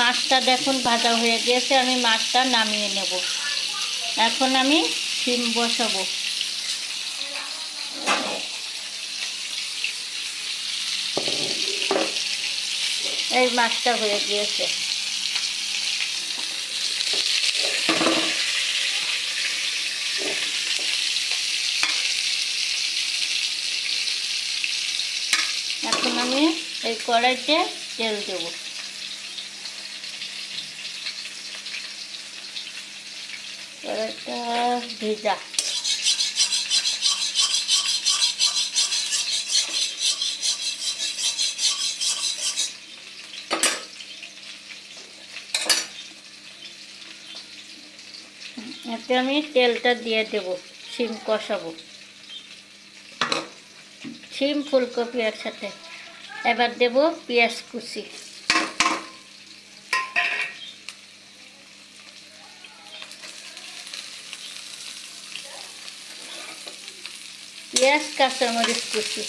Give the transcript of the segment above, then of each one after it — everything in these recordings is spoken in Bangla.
মাছটা দেখুন ভাজা হয়ে গিয়েছে আমি মাছটা নামিয়ে নেব। এখন আমি শিম বসাবো। এই মাছটা হয়ে গিয়েছে। এখন আমি এই কড়াইতে তেল দেবো। কড়াইটা ভেজা। এতে আমি তেলটা দিয়ে দেব, শিম কষাবো। শিম ফুলকপি একসাথে। এবার দেব পেঁয়াজ কুচি। পেঁয়াজ কাঁচামরিচ কুচি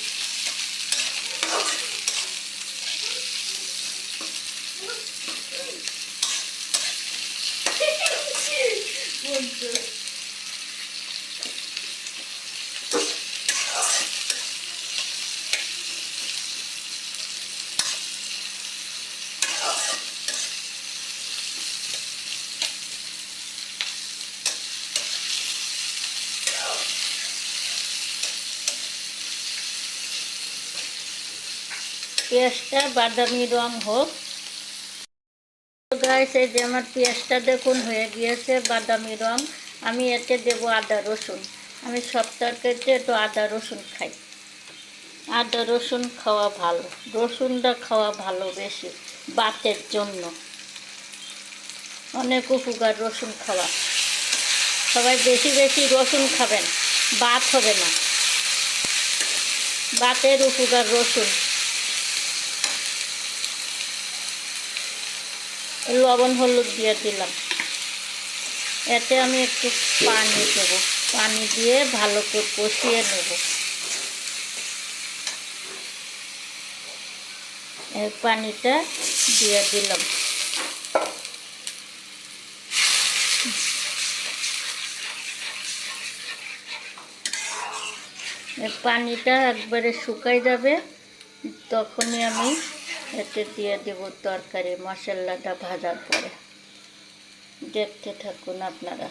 পেঁয়াজটা বাদামি রং হোক। গাছ এই যে আমার পেঁয়াজটা দেখুন, হয়ে গিয়েছে বাদামি রং। আমি এতে দেব আদা রসুন। আমি সব তরকারিতে একটু আদা রসুন খাই। আদা রসুন খাওয়া ভালো। রসুনটা খাওয়া ভালো বেশি বাতের জন্য। অনেক উপকার রসুন খাওয়া। সবাই বেশি বেশি রসুন খাবেন। বাত হবে না। বাতের উপকার রসুন। লবণ, হলুদ দিয়ে দিলাম। এতে আমি একটু পানি দেব। পানি দিয়ে ভালো করে কষিয়ে নেব। পানিটা দিয়ে দিলাম। পানিটা একবারে শুকাই যাবে, তখনই আমি এতে দিয়ে দেব তরকারি, মশলাটা ভাজার পরে। দেখতে থাকুন আপনারা।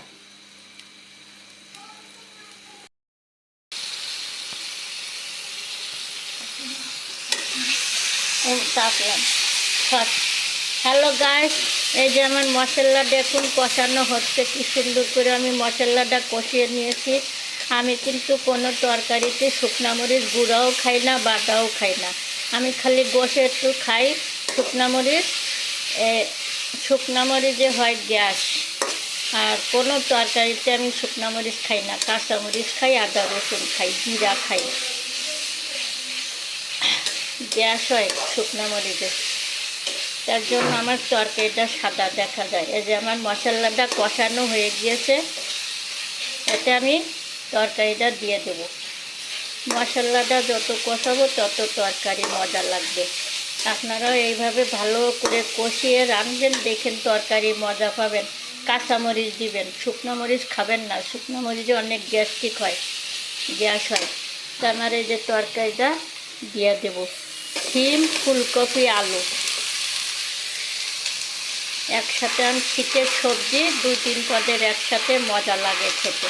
হ্যালো গাইস, এই যে আমার মশলা দেখুন কষানো হচ্ছে, কি সুন্দর করে আমি মশলাটা কষিয়ে নিয়েছি। আমি কিন্তু কোনো তরকারিতে শুকনা মরিচ গুঁড়াও খাই না, বাটাও খাই না। আমি খালি বসে একটু খাই শুকনা মরিচ। শুকনা মরিচে হয় গ্যাস। আর কোনো তরকারিতে আমি শুকনা মরিচ খাই না, কাঁচা মরিচ খাই, আদা রসুন খাই, জিরা খাই। গ্যাস হয় শুকনা মরিচে। তার জন্য আমার তরকারিটা সাদা দেখা যায়। এই যে আমার মশলাটা কষানো হয়ে গিয়েছে, এতে আমি তরকারিটা দিয়ে দেব। মশলাটা যত কষাবো তত তরকারি মজা লাগবে। আপনারাও এইভাবে ভালো করে কষিয়ে রাঁধবেন, দেখেন তরকারি মজা পাবেন। কাঁচামরিচ দিবেন, শুকনো মরিচ খাবেন না, শুকনো মরিচে অনেক গ্যাস্ট্রিক হয়, গ্যাস হয়। তা আমার এই যে তরকারিটা দিয়ে দেব। শিম ফুলকপি, আলু। একসাথে আমি শীতের সবজি দুই তিন পদের একসাথে মজা লাগে খেতে।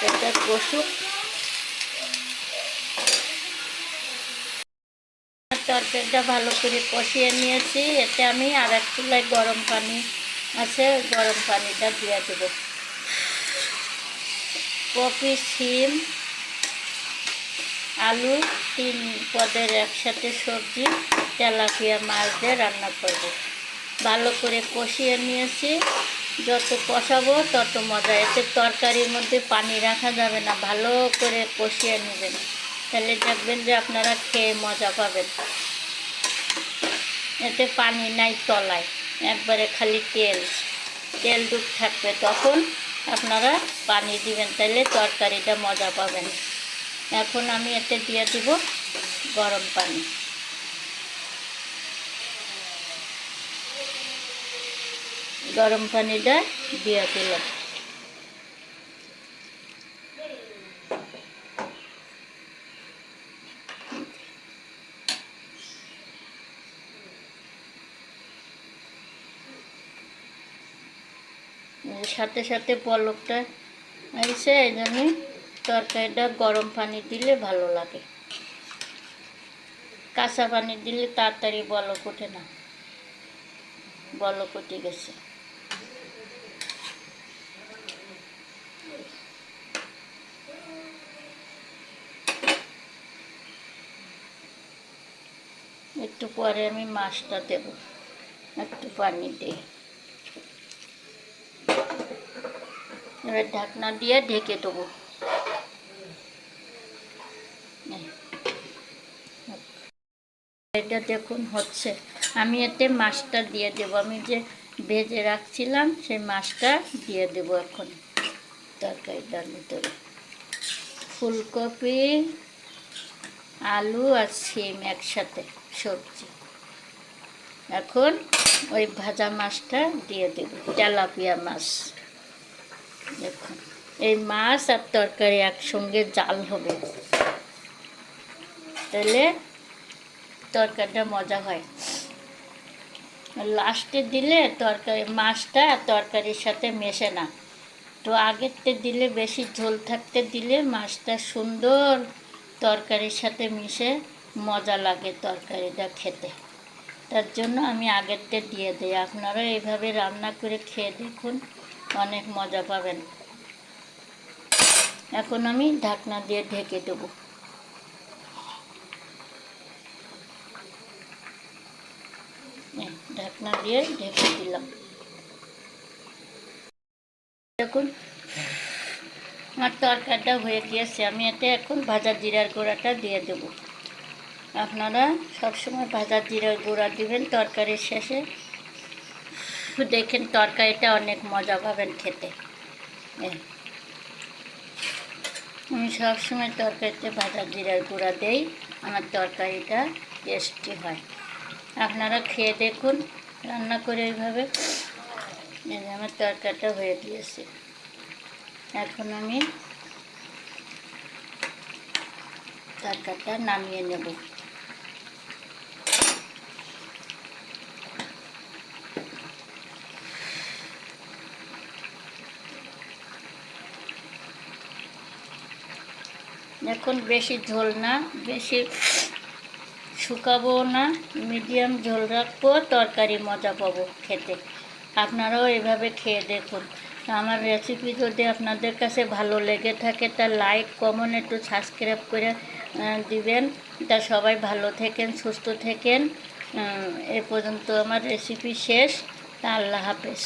তরকারিটা কষুক তরকারিটা ভালো করে কষিয়ে নিয়েছি। এতে আমি আর এক চুলায় গরম পানি আছে, গরম পানিটা দিয়ে দেবো। কপি, শিম, আলু তিন পদের একসাথে সবজি, তেলাপিয়া মাছ দিয়ে রান্না করব। ভালো করে কষিয়ে নিয়েছি। যত কষাবো, তত মজা। এতে তরকারির মধ্যে পানি রাখা যাবে না, ভালো করে কষিয়ে নেবেন। তাহলে দেখবেন যে আপনারা খেয়ে মজা পাবেন। এতে পানি নাই তলায়, একবারে খালি তেল। তেল ডুব থাকবে তখন আপনারা পানি দিবেন, তাহলে তরকারিটা মজা পাবেন। এখন আমি এতে দিয়ে দিব গরম পানি। গরম পানিটা দিয়ে দিলাম। সাথে সাথে পলকটা এসে এই জন্য তরকারিটা গরম পানি দিলে ভালো লাগে। কাঁচা পানি দিলে তাড়াতাড়ি বলক ওঠে না। বলক উঠে গেছে। একটু পরে আমি মাছটা দেব। একটু পানি দিয়ে। এবার ঢাকনা দিয়ে ঢেকে দেবো। এটা দেখুন হচ্ছে। আমি এতে মাছটা দিয়ে দেবো। আমি যে ভেজে রাখছিলাম, সেই মাছটা দিয়ে দেবো এখন তরকারিটার ভিতরে। ফুলকপি, আলু আর সিম একসাথে। সবজি। এখন ওই ভাজা মাছটা দিয়ে দেবো, তেলাপিয়া মাছ। দেখুন, এই মাছ আর তরকারি একসঙ্গে জাল হবে। তাহলে তরকারিটা মজা হয়। লাস্টে দিলে তরকারি, মাছটা তরকারির সাথে মেশে না। তো আগেরতে দিলে বেশি ঝোল থাকতে দিলে মাছটা সুন্দর তরকারির সাথে মিশে মজা লাগে তরকারিটা খেতে। তার জন্য আমি আগেরতে দিয়ে দিই। আপনারা এইভাবে রান্না করে খেয়ে দেখুন, অনেক মজা পাবেন। এখন আমি ঢাকনা দিয়ে ঢেকে দেবো। ঢাকনা দিয়ে ঢেকে দিলাম। দেখুন, আমার তরকারিটা হয়ে গিয়েছে। আমি এতে এখন ভাজা জিরার গুঁড়াটা দিয়ে দেবো। আপনারা সবসময় ভাজা জিরার গুঁড়া দিবেন, তরকারির শেষে। দেখেন তরকারিটা অনেক মজা পাবেন খেতে। আমি সবসময় তরকারিতে ভাজা জিরার গুঁড়া দেই, আমার তরকারিটা টেস্টি হয়। আপনারা খেয়ে দেখুন, রান্না করে এইভাবে। এই আমার তরকারিটা হয়ে দিয়েছে এখন আমি তরকারিটা নামিয়ে নেব। এখন বেশি ঝোল না, বেশি শুকাবো না, মিডিয়াম ঝোল রাখব, তরকারি মজা পাবো খেতে। আপনারাও এভাবে খেয়ে দেখুন। আমার রেসিপি যদি আপনাদের কাছে ভালো লেগে থাকে, তা লাইক কমেন্ট একটু সাবস্ক্রাইব করে দিবেন। তা সবাই ভালো থেকেন, সুস্থ থেকেন। এ পর্যন্ত আমার রেসিপি শেষ। আল্লাহ হাফেজ।